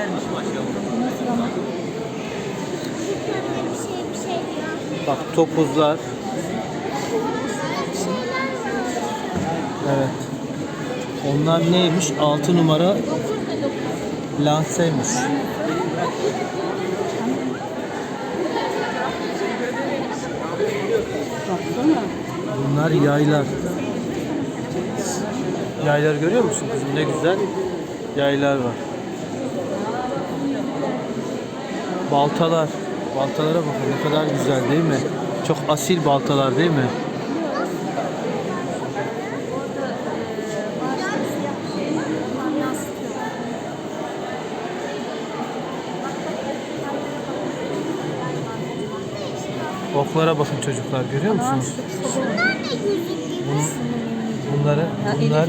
Şey diyor. Bak topuzlar. Evet. Onlar neymiş? 6 numara lanseymiş. Bunlar yaylar. Yaylar görüyor musun kızım? Ne güzel yaylar var. Baltalar. Baltalara bakın ne kadar güzel değil mi? Çok asil baltalar değil mi? Oklara bakın çocuklar görüyor musunuz? Bunlar ne yüzük gibi? Bunları, bunlar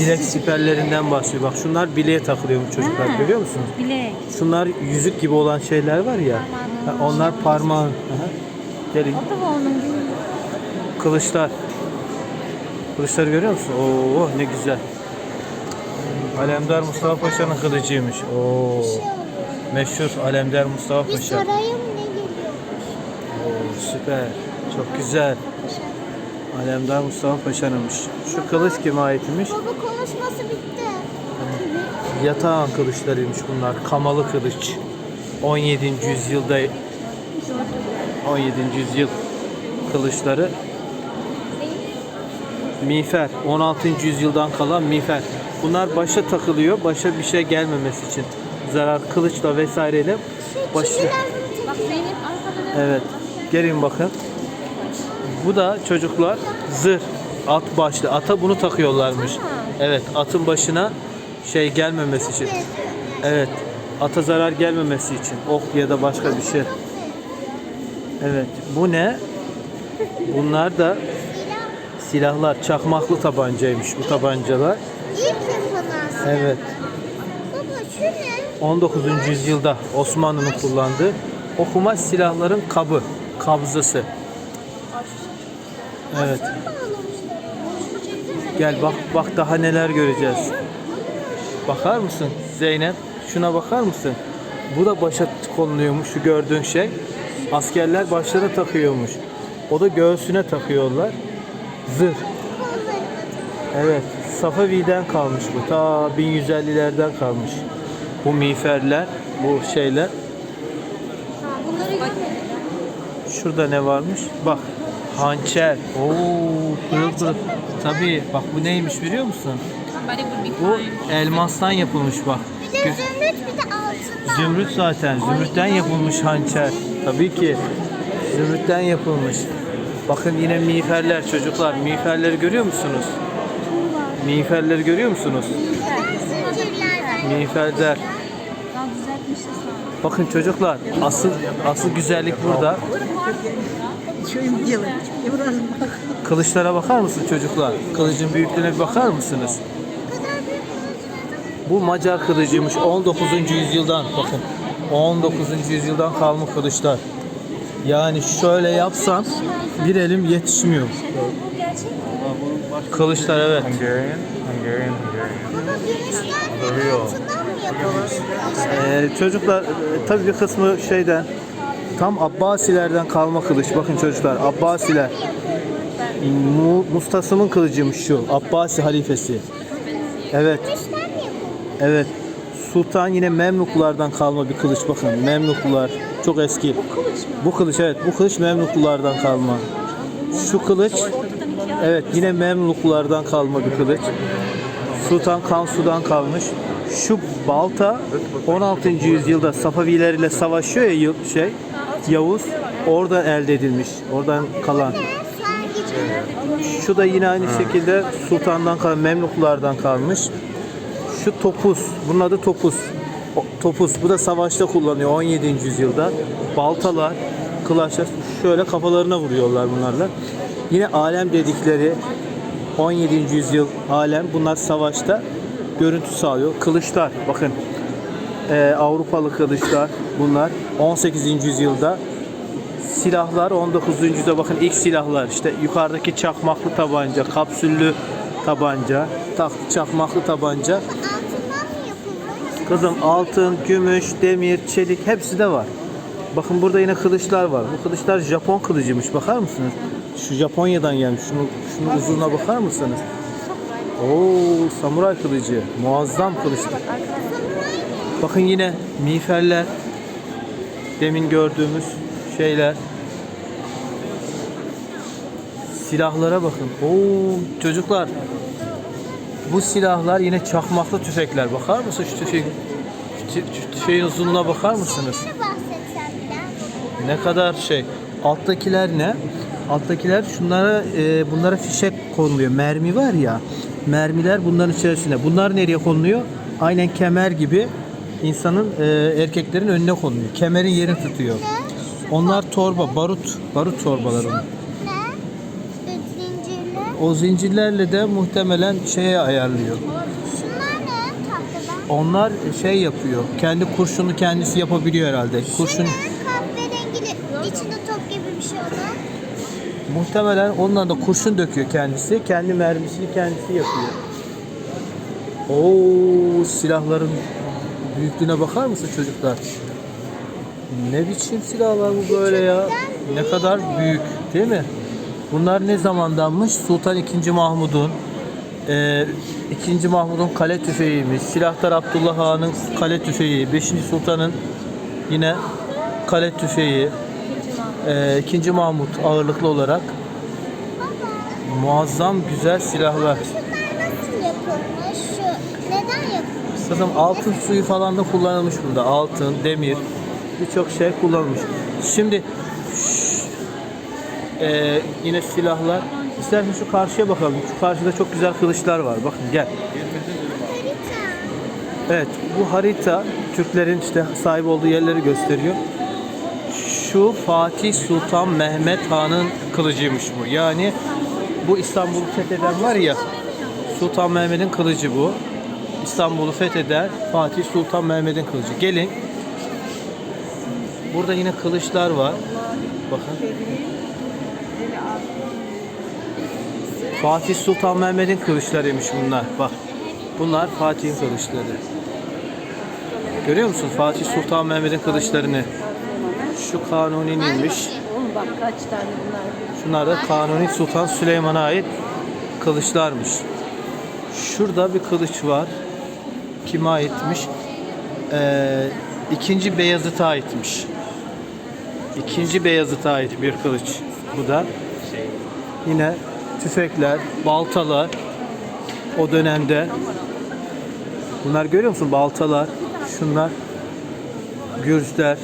direkt siperlerinden bahsediyor. Bak şunlar bileğe takılıyor bu çocuklar Ha. görüyor musunuz? Bilek. Şunlar yüzük gibi olan şeyler var ya. ha, onlar parmağı. Aha. Gelin. O da onun gibi. Kılıçlar. Kılıçları görüyor musun? Oo ne güzel. Alemdar Mustafa Paşa'nın kılıcıymış. Oo. Meşhur Alemdar Mustafa Bir Paşa. saraya mı ne geliyor? Oo, süper. Çok güzel. Alemdar Mustafa Paşa'nınmış. Şu kılıç kime aitmiş? Baba konuşması bitti. Yatağan kılıçlarıymış bunlar. Kamalı kılıç. 17. yüzyılda 17. yüzyıl kılıçları. Miğfer. 16. yüzyıldan kalan miğfer. Bunlar başa takılıyor. Başa bir şey gelmemesi için. Zarar kılıçla vesaireyle arkada ne? Evet. Gelin bakın. Bu da çocuklar zırh. At başlı. Ata bunu takıyorlarmış. Evet. Atın başına şey gelmemesi için. Evet. Ata zarar gelmemesi için. Ok ya da başka bir şey. Evet. Bu ne? Bunlar da silahlar. Çakmaklı tabancaymış bu tabancalar. Evet. Baba şu ne? 19. yüzyılda Osmanlı'nın kullandığı okuma silahların kabı, kabzası. Evet. Gel bak bak daha neler göreceğiz. Bakar mısın Zeynep? Şuna bakar mısın? Bu da başa konuluyormuş şu gördüğün şey. Askerler başlara takıyormuş. O da göğsüne takıyorlar. Zırh. Evet, Safavi'den kalmış bu. Ta 1150'lerden kalmış. Bu miğferler, bu şeyler. Şurada ne varmış? Bak, hançer. Oo, pırıl pırıl. Tabii, bak bu neymiş biliyor musun? Bu elmastan yapılmış bak. Bir de zümrüt bir de altında. Zümrüt zaten. Zümrütten yapılmış hançer. Tabii ki. Zümrütten yapılmış. Bakın yine miğferler çocuklar. Miğferleri görüyor musunuz? Miğferleri görüyor musunuz? Miğferler. Bakın çocuklar asıl asıl güzellik burada. Kılıçlara bakar mısın çocuklar? Kılıcın büyüklüğüne bir bakar mısınız? Bu Macar kılıcıymış 19. yüzyıldan bakın. 19. yüzyıldan kalma kılıçlar. Yani şöyle yapsam bir elim yetişmiyor. Kılıçlar evet. Hungarian, Hungarian, Hungarian. Yapılmış? Ee, çocuklar e, tabii bir kısmı şeyden tam Abbasilerden kalma kılıç. Bakın çocuklar Abbasiler. Mu, Mustasım'ın kılıcıymış şu. Abbasi halifesi. Evet. Evet. Sultan yine Memluklulardan kalma bir kılıç bakın. Memluklular çok eski. Bu kılıç evet bu kılıç Memluklulardan kalma. Şu kılıç evet yine Memluklulardan kalma bir kılıç. Sultan Kansu'dan kalmış. Şu balta 16. yüzyılda Safaviler ile savaşıyor ya şey Yavuz oradan elde edilmiş. Oradan kalan. Şu da yine aynı şekilde Sultan'dan kalan Memluklulardan kalmış. Şu topuz. Bunun adı topuz. O- Topuz. Bu da savaşta kullanıyor 17. yüzyılda. Baltalar, kılaçlar şöyle kafalarına vuruyorlar bunlarla. Yine alem dedikleri 17. yüzyıl alem. Bunlar savaşta görüntü sağlıyor. Kılıçlar bakın. Ee, Avrupalı kılıçlar bunlar 18. yüzyılda silahlar 19. yüzyılda bakın ilk silahlar işte yukarıdaki çakmaklı tabanca, kapsüllü tabanca, tak, çakmaklı tabanca Kızım altın, gümüş, demir, çelik hepsi de var. Bakın burada yine kılıçlar var. Bu kılıçlar Japon kılıcıymış. Bakar mısınız? Şu Japonya'dan gelmiş. Şunu, şunun uzunluğuna bakar mısınız? Oo, samuray kılıcı. Muazzam kılıçlar. Bakın yine miğferler. Demin gördüğümüz şeyler. Silahlara bakın. Oo, çocuklar. Bu silahlar yine çakmaklı tüfekler. Bakar mısın şu tüfeğin? Şu tüfeğin uzunluğuna bakar mısınız? Ne kadar şey. Alttakiler ne? Alttakiler şunlara e, bunlara fişek konuluyor. Mermi var ya. Mermiler bunların içerisinde. Bunlar nereye konuluyor? Aynen kemer gibi insanın e, erkeklerin önüne konuluyor. Kemerin yerini tutuyor. Onlar torba, barut, barut torbaları. O zincirlerle de muhtemelen şeye ayarlıyor. Onlar şey yapıyor. Kendi kurşunu kendisi yapabiliyor herhalde. Kurşun? Kahverengili. İçinde top gibi bir şey olan. Muhtemelen ondan da kurşun döküyor kendisi. Kendi mermisini kendisi yapıyor. Oo silahların büyüklüğüne bakar mısın çocuklar? Ne biçim silahlar bu böyle ya? Ne kadar büyük değil mi? Bunlar ne zamandanmış? Sultan II. Mahmud'un e, 2. Mahmud'un kale tüfeğiymiş. Silahtar Abdullah Han'ın kale tüfeği. 5. Sultan'ın yine kale tüfeği. E, 2. Mahmud ağırlıklı olarak muazzam güzel silahlar. Şunlar nasıl yapılmış? Şu neden yapılmış? Kızım altın suyu falan da kullanılmış bunda. Altın, demir birçok şey kullanılmış. Şimdi şş, eee, yine silahlar. İstersen şu karşıya bakalım. Şu karşıda çok güzel kılıçlar var. Bakın gel. Evet bu harita Türklerin işte sahip olduğu yerleri gösteriyor. Şu Fatih Sultan Mehmet Han'ın kılıcıymış bu. Yani bu İstanbul'u fetheden var ya Sultan Mehmet'in kılıcı bu. İstanbul'u fetheder Fatih Sultan Mehmet'in kılıcı. Gelin. Burada yine kılıçlar var. Bakın. Fatih Sultan Mehmet'in kılıçlarıymış bunlar. Bak. Bunlar Fatih'in kılıçları. Görüyor musun Fatih Sultan Mehmet'in kılıçlarını? Şu Kanuni'ninmiş. Oğlum bak kaç tane bunlar. Şunlar da Kanuni Sultan Süleyman'a ait kılıçlarmış. Şurada bir kılıç var. Kime aitmiş? Ee, ikinci Beyazıt'a aitmiş. İkinci Beyazıt'a ait bir kılıç. Bu da yine tüfekler, baltalar o dönemde bunlar görüyor musun? Baltalar, şunlar gürsler.